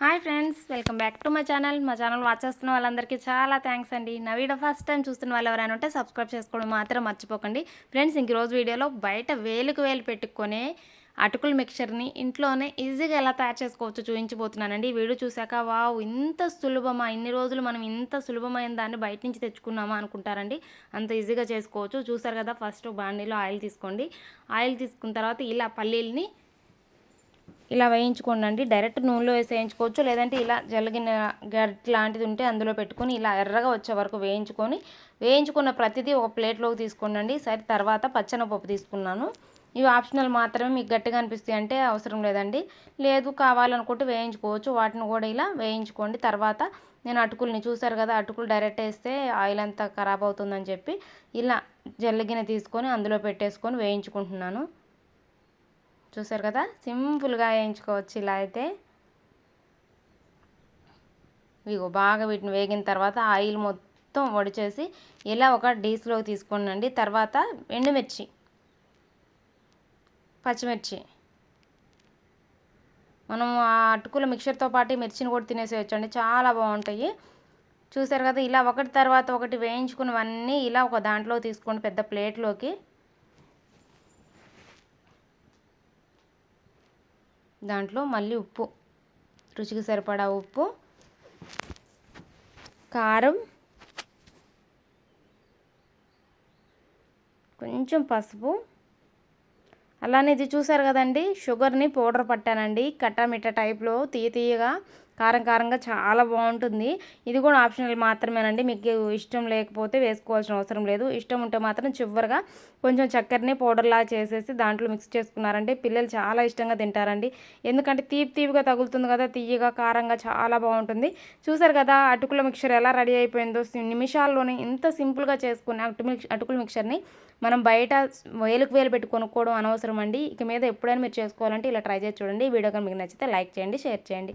Hi friends welcome back to my channel. మా channel watch చేస్తున్న వాళ్ళందరికీ చాలా థ్యాంక్స్ అండి. నా వీడియో ఫస్ట్ టైం చూస్తున్న వాళ్ళు ఎవరైనా ఉంటే సబ్స్క్రైబ్ చేసుకోవడం మాత్రం మర్చిపోకండి. ఫ్రెండ్స్ ఇంక రోజు వీడియోలో బయట వేలుకు వేలు పెట్టుకొని అటుకుల మిక్చర్ని ఇంట్లోనే ఈజీగా ఎలా తయారు చేసుకోవచ్చు చూపించబోతున్నానండి. వీడియో చూశాక వావ్ ఇంత సులభమా? ఇన్ని రోజులు మనం ఇంత సులభమైన దాన్ని బయట నుంచి తెచ్చుకున్నామా? అనుకుంటారండి. అంత ఈజీగా చేసుకోవచ్చు. చూసారు కదా ఫస్ట్ బాండీలో ఆయిల్ తీసుకోండి. ఆయిల్ తీసుకున్న తర్వాత ఇలా పల్లీల్ని ఇలా వేయించుకోండి డైరెక్ట్ నూనెలో వేసి వేయించుకోవచ్చు. లేదంటే ఇలా జలగిన గట్ లాంటిది ఉంటే అందులో పెట్టుకొని ఇలా ఎర్రగా వచ్చే వరకు వేయించుకొని వేయించుకున్న ప్రతిదీ ఒక ప్లేట్లోకి తీసుకోండి సరే తర్వాత పచ్చనపప్పు తీసుకున్నాను. ఇవి ఆప్షనల్ మాత్రమే. మీకు గట్టిగా అనిపిస్తాయి అంటే అవసరం లేదండి. లేదు కావాలనుకుంటే వేయించుకోవచ్చు. వాటిని కూడా ఇలా వేయించుకోండి. తర్వాత నేను అటుకుల్ని చూసారు కదా అటుకులు డైరెక్ట్ వేస్తే ఆయిల్ అంతా ఖరాబ్ అవుతుందని చెప్పి ఇలా జల్లిగిన తీసుకొని అందులో పెట్టేసుకొని వేయించుకుంటున్నాను. చూసారు కదా? సింపుల్గా వేయించుకోవచ్చు ఇలా అయితే. ఇగో బాగా వీటిని వేగిన తర్వాత ఆయిల్ మొత్తం వడిచేసి ఇలా ఒక డీస్లో తీసుకోనండి. తర్వాత ఎండుమిర్చి పచ్చిమిర్చి. మనం ఆ అటుకుల మిక్చర్తో పాటు మిర్చిని కూడా తినేసేయచ్చు అండి చాలా బాగుంటాయి. చూసారు కదా? ఇలా ఒకటి తర్వాత ఒకటి వేయించుకున్నవన్నీ ఇలా ఒక దాంట్లో తీసుకోండి పెద్ద ప్లేట్లోకి దాంట్లో మళ్ళీ ఉప్పు. రుచికి సరిపడా ఉప్పు. కారం. కొంచెం పసుపు. అలానే ఇది చూసారు కదండి షుగర్ని పౌడర్ పట్టానండి. కట్టామిట్ట టైప్లో తీయ తీయగా కారం కారంగా చాలా బాగుంటుంది. ఇది కూడా ఆప్షనల్ మాత్రమేనండి. మీకు ఇష్టం లేకపోతే వేసుకోవాల్సిన అవసరం లేదు. ఇష్టం ఉంటే మాత్రం చివరిగా కొంచెం చక్కెరని పౌడర్లా చేసేసి దాంట్లో మిక్స్ చేసుకున్నారంటే పిల్లలు చాలా ఇష్టంగా తింటారండి. ఎందుకంటే తీపి తీపిగా తగులుతుంది కదా తీయగా కారంగా చాలా బాగుంటుంది. చూసారు కదా అటుకుల మిక్చర్ ఎలా రెడీ అయిపోయిందో. నిమిషాల్లోనే ఇంత సింపుల్గా చేసుకుని అటు అటుకుల మిక్చర్ని మనం బయట వేలుకు వేలు పెట్టి కొనుక్కోవడం అనవసరం అండి ఇక మీద ఎప్పుడైనా మీరు చేసుకోవాలంటే ఇలా ట్రై చేసి చూడండి. ఈ వీడియో కనుక మీకు నచ్చితే లైక్ చేయండి షేర్ చేయండి.